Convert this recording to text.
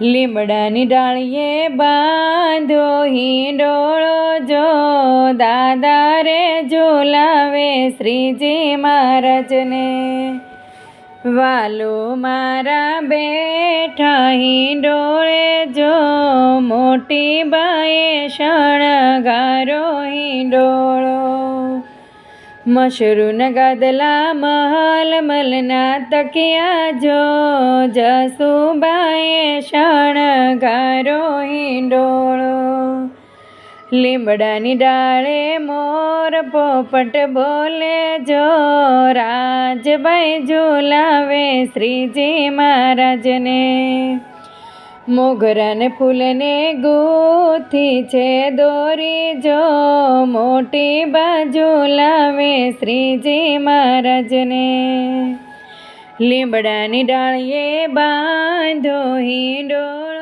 લીમડાની ડાળીએ બાંધો હિંડોળો જો દાદા રે ઝુલાવે શ્રીજી મહારાજને. વાલો મારા બેઠા હિંડોળે જો, મોટી બાએ શણગારો હિંડોળો મશરૂન ગાદલા મહાલ મલના તકિયા જો જસુબાએ શણગારો હિંડોળો. લીમડાની ડાળે મોર પોપટ બોલે જો રાજભાઈ ઝુલાવે શ્રીજી મહારાજને. મોગરાને ફૂલને ગોથી છે દોરી જો મોટી બાજુ લાવે શ્રીજી મહારાજને. લીમડાની ડાળીએ બાંધો દા